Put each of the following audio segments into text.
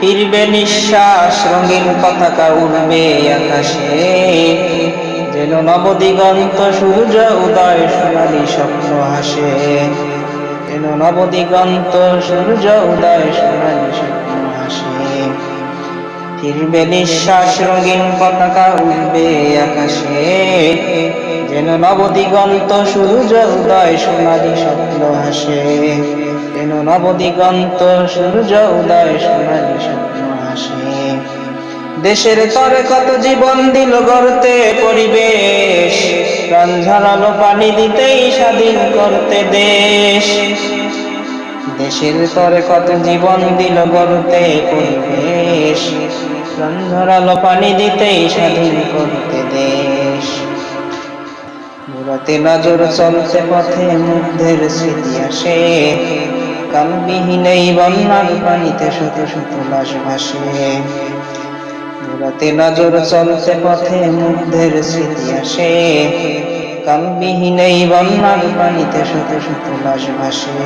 ফিরবে নিঃশ্বাস, রঙিন পতাকা উড়বে আকাশে। যেন নবদিগন্ত সূর্য উদয়, সোনালি স্বপ্ন হাসে যেন নবদিগন্ত সূর্য উদয়, সোনালি স্বপ্ন হাসে ফিরবে নিঃশ্বাস, রঙিন পতাকা উড়বে আকাশে। যেন নবদিগন্ত সূর্য উদয়, সোনালি স্বপ্ন হাসে যেন নবদিগন্ত সূর্য উদয় সোনালি স্বপ্ন হাসে দেশের তরে কত জীবন দিল গড়তে পরিবেশ, প্রাণ ঝরালো পানি দিতেই স্বাধীন করতে দেশ। দেশের তরে কত জীবন দিল গড়তে পরিবেশ, প্রাণ ঝরালো পানি দিতেই স্বাধীন করতে দেশ। মুরাতে নজর চলছে পথে মুগ্ধের স্মৃতি আসে। কালবিহীন এই বন্যার পানিতে শত শত লাশ ভাসে। মুরাতে নজর চলছে পথে মুগ্ধের স্মৃতি আসে। কালবিহীন এই বন্যার পানিতে শত শত লাশ ভাসে।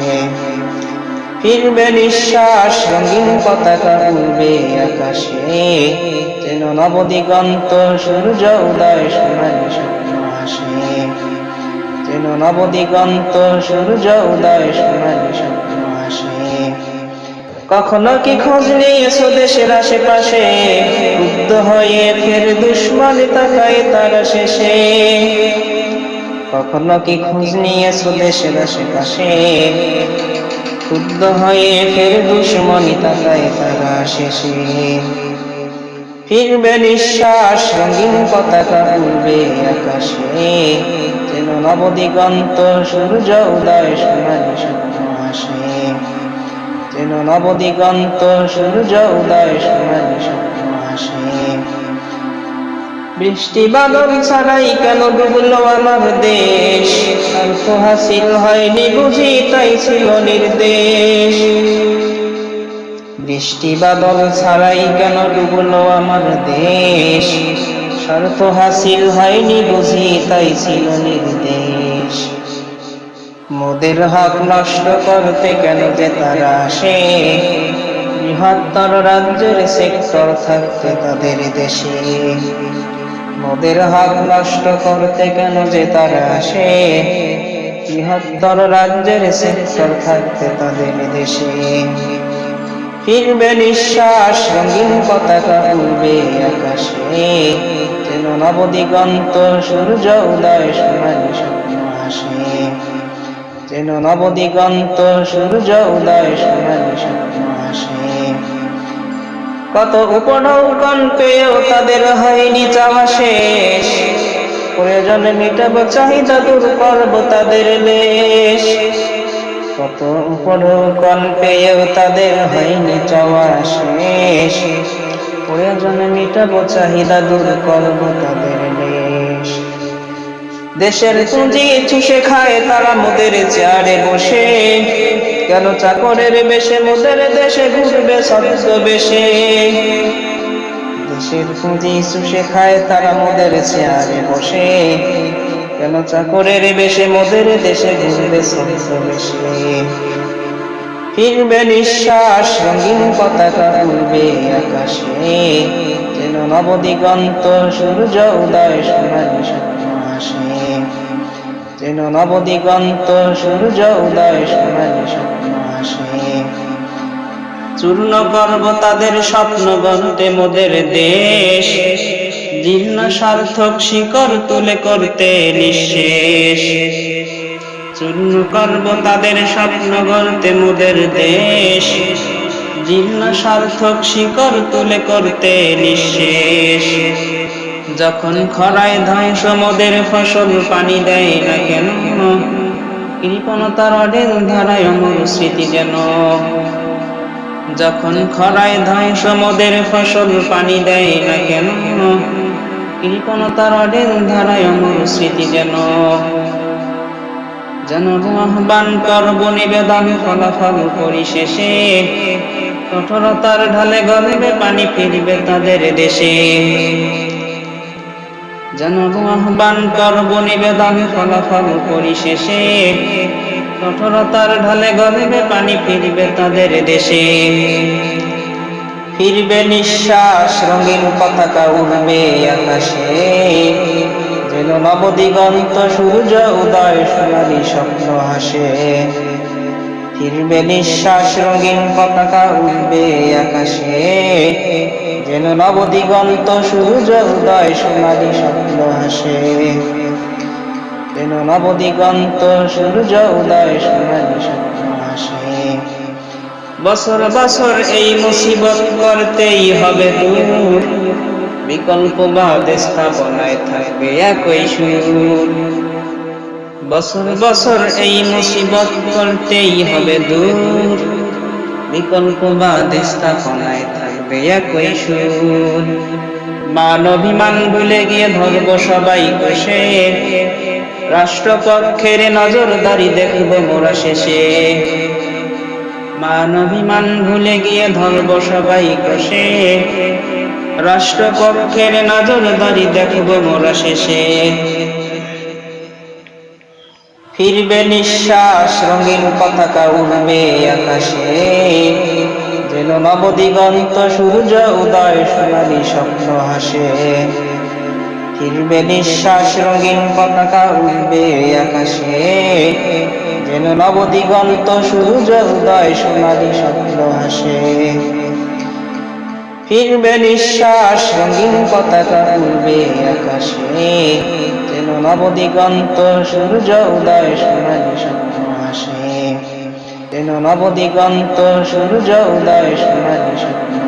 ফিরবে নিঃশ্বাস, রঙিন পতাকা উড়বে আকাশে। যেন নবদিগন্ত সূর্য উদয় সোনালি স্বপ্ন হাসে যেন নবদিগন্ত সূর্য উদয় সোনালি স্বপ্ন কখনো কি খোঁজ নিয়েছো দেশের আশেপাশে বুদ্ধ হয়ে ফের দুশ্মন তাকায় তারা শেষে? কখনো কি খোঁজ নিয়েছো দেশের আশেপাশে ক্ষুব্ধ হয়ে ফের দুশ্মনী তাকায় তারা শেষে? ফিরবে নিঃশ্বাস রঙিন পতাকা উড়বে আকাশে, যেন নবদিগন্ত সূর্য উদয় সোনালি নবদিগন্ত সূর্য উদয় সোনালি স্বপ্ন হাসে বৃষ্টি বাদল ছাড়াই কেন ডুবলো আমার দেশ? স্বার্থ হাসিল হয়নি বুঝি, তাই ছিল নির্দেশ। বৃষ্টি বাদল ছাড়াই কেন ডুবলো আমার দেশ? স্বার্থ হাসিল হয়নি বুঝি, তাই ছিল নির্দেশ। মোদের হক নষ্ট করতে কেন যে তারা আসে? বৃহত্তর রাজ্যের সেক্টর থাকতে তাদের দেশে। মোদের হক নষ্ট করতে কেন যে তারা আসে? বৃহত্তর রাজ্যের সেক্টর থাকতে তাদের দেশে। ফিরবে নিঃশ্বাস, রঙিন পতাকা উড়বে আকাশে। যেন নবদিগন্ত সূর্য উদয় সোনালি যেন নবদিগন্ত সূর্য উদয় সোনালি হাসে কত উপনৌকন পেয়েও তাদের হয়নি চাওয়া শেষ। প্রয়োজনে মিটাবো চাহিদা দূর করব তাদের লেশ কত উপনৌকন পেয়েও তাদের হয়নি চাওয়া শেষ। প্রয়োজনে মিটাবো চাহিদা দূর করব তাদের লেশ দেশের পুঁজি চুষে খায় তারা মোদের চেয়ারে বসে। কেন চাকরের বেশে মোদের দেশে ঘুরবে শব্দ বেশে? দেশের পুঁজি চুষে খায় তারা মোদের চেয়ারে বসে। কেন চাকরের বেশে মোদের দেশে ঘুরবে শব্দ বেশে? ফিরবে নিঃশ্বাস, রঙিন পতাকা উড়বে আকাশে। যেন নবদিগন্ত সূর্য উদয় সোনালি যেন নবদিগন্ত সূর্য উদয় সোনালি স্বপ্ন আসে। চূর্ণ করব তাদের স্বপ্ন গন্তে মোদের দেশ। জীর্ণ সার্থক শিকড় তুলে করতে নিঃশেষ। চূর্ণ করব তাদের স্বপ্ন গন্তে মোদের দেশ। জীর্ণ সার্থক শিকড় তুলে করতে নিঃশেষ। যখন খরায় ধ্বংস মোদের ফসল পানি দেয় না কেন? কৃপণতার অডেল ধারায় অমর স্মৃতি যেন। যখন খরায় ধ্বংস মোদের ফসল পানি দেয় না কেন? কৃপণতার অডেল ধারায় অমর স্মৃতি যেন। যেন আহ্বান করব নিবেদন ফলাফল পরিশেষে। কঠোরতার ঢালে গলবে পানি ফিরবে তাদের দেশে। যেন আহ্বান করব নিবেদন ফলাফল পরিশেষে। কঠোরতার ঢালে গলবে, পানি ফিরবে তাদের দেশে। ফিরবে নিঃশ্বাস, রঙিন পতাকা উড়বে আকাশে। যেন নবদিগন্ত সূর্য উদয় সোনালি স্বপ্ন হাসে। ফিরবে নিঃশ্বাস রঙিন পতাকা উড়বে আকাশে। যেন নবদিগন্ত সূর্য উদয় সোনালি স্বপ্ন হাসে যেন নবদিগন্ত সূর্য উদয় সোনালি স্বপ্ন হাসে বছর বছর এই মুসিবত করতেই হবে দূর। বিকল্প বাদ স্থাপনায় থাকবে একই সুর। বছর বছর এই মুসিবত করতেই হবে দূর। বিকল্প বাদ স্থাপনায় থাকবে একই সুর। মান অভিমান ভুলে গিয়ে ধরব সবাই কষে। রাষ্ট্রপক্ষের নজরদারি দেখব মোরা শেষে। মান অভিমান ভুলে গিয়ে ধরব সবাই কষে। রাষ্ট্রপক্ষের নজরদারি দেখব মোরা শেষে। ফিরবে নিঃশ্বাস, রঙিন পতাকা উড়বে আকাশে। যেন নবদিগন্ত সূর্য উদয়, সোনালি স্বপ্ন হাসে। ফিরবে নিঃশ্বাস, রঙিন পতাকা উড়বে আকাশে। যেন নবদিগন্ত সূর্য উদয়, সোনালি স্বপ্ন হাসে। ফিরবে নিঃশ্বাস, রঙিন পতাকা উড়বে আকাশে। যেন নবদিগন্ত সূর্য উদয় সোনালি স্বপ্ন আসে যেন নবদিগন্ত সূর্য উদয় সোনালি স্বপ্ন